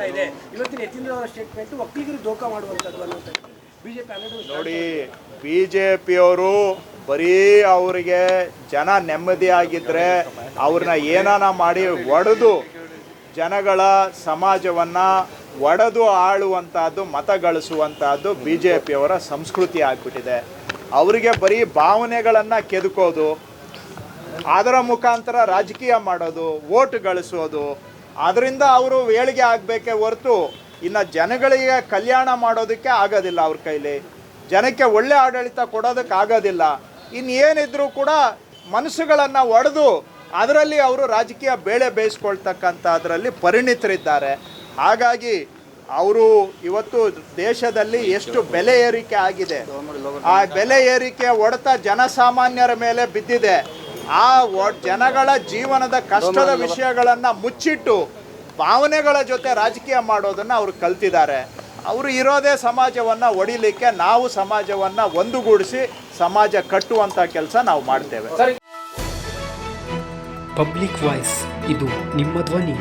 ಆಗ್ತಾ ಇದೆ. ಇವತ್ತಿನ ಯತೀಂದ್ರ ಅವರ ಸ್ಟೇಟ್ಮೆಂಟ್ ಒಕ್ಕಲಿಗರು ದೋಖ ಮಾಡುವಂಥದ್ದು ಅನ್ನುವಂಥದ್ದು. ಬಿಜೆಪಿ ಅನ್ನೋದು ನೋಡಿ ಬಿ ಜೆ ಪಿಯವರು ಬರೀ ಅವರಿಗೆ ಜನ ನೆಮ್ಮದಿ ಆಗಿದ್ರೆ ಅವ್ರನ್ನ ಏನಾನ ಮಾಡಿ ಒಡೆದು ಜನಗಳ ಸಮಾಜವನ್ನು ಒಡೆದು ಆಳುವಂತಹದ್ದು ಮತ ಗಳಿಸುವಂತಹದ್ದು ಬಿ ಜೆ ಪಿಯವರ ಸಂಸ್ಕೃತಿ ಆಗಿಬಿಟ್ಟಿದೆ. ಅವರಿಗೆ ಬರೀ ಭಾವನೆಗಳನ್ನು ಕೆದಕೋದು ಅದರ ಮುಖಾಂತರ ರಾಜಕೀಯ ಮಾಡೋದು ಓಟ್ ಗಳಿಸೋದು ಅದರಿಂದ ಅವರು ಏಳಿಗೆ ಆಗಬೇಕೇ ಹೊರತು ಇನ್ನು ಜನಗಳಿಗೆ ಕಲ್ಯಾಣ ಮಾಡೋದಕ್ಕೆ ಆಗೋದಿಲ್ಲ ಅವ್ರ ಕೈಲಿ. ಜನಕ್ಕೆ ಒಳ್ಳೆ ಆಡಳಿತ ಕೊಡೋದಕ್ಕೆ ಆಗೋದಿಲ್ಲ. ಇನ್ನೇನಿದ್ರೂ ಕೂಡ ಮನಸ್ಸುಗಳನ್ನು ಒಡೆದು ಅದರಲ್ಲಿ ಅವರು ರಾಜಕೀಯ ಬೇಳೆ ಬೇಯಿಸ್ಕೊಳ್ತಕ್ಕಂಥ ಅದರಲ್ಲಿ ಪರಿಣಿತರಿದ್ದಾರೆ. ಹಾಗಾಗಿ ಅವರು ಇವತ್ತು ದೇಶದಲ್ಲಿ ಎಷ್ಟು ಬೆಲೆ ಏರಿಕೆ ಆಗಿದೆ. ಆ ಬೆಲೆ ಏರಿಕೆ ಹೊಡೆತ ಜನಸಾಮಾನ್ಯರ ಮೇಲೆ ಬಿದ್ದಿದೆ. ಆ ಒ- ಜನಗಳ ಜೀವನದ ಕಷ್ಟದ ವಿಷಯಗಳನ್ನು ಮುಚ್ಚಿಟ್ಟು ಭಾವನೆಗಳ ಜೊತೆ ರಾಜಕೀಯ ಮಾಡೋದನ್ನು ಅವರು ಕಲ್ತಿದ್ದಾರೆ. ಅವರು ಇರೋದೇ ಸಮಾಜವನ್ನು ಒಡಿಲಿಕ್ಕೆ ನಾವು ಸಮಾಜವನ್ನು ಒಂದುಗೂಡಿಸಿ ಸಮಾಜ ಕಟ್ಟುವಂಥ ಕೆಲಸ ನಾವು ಮಾಡ್ತೇವೆ. ಪಬ್ಲಿಕ್ ವಾಯ್ಸ್ ಇದು ನಿಮ್ಮ ಧ್ವನಿ.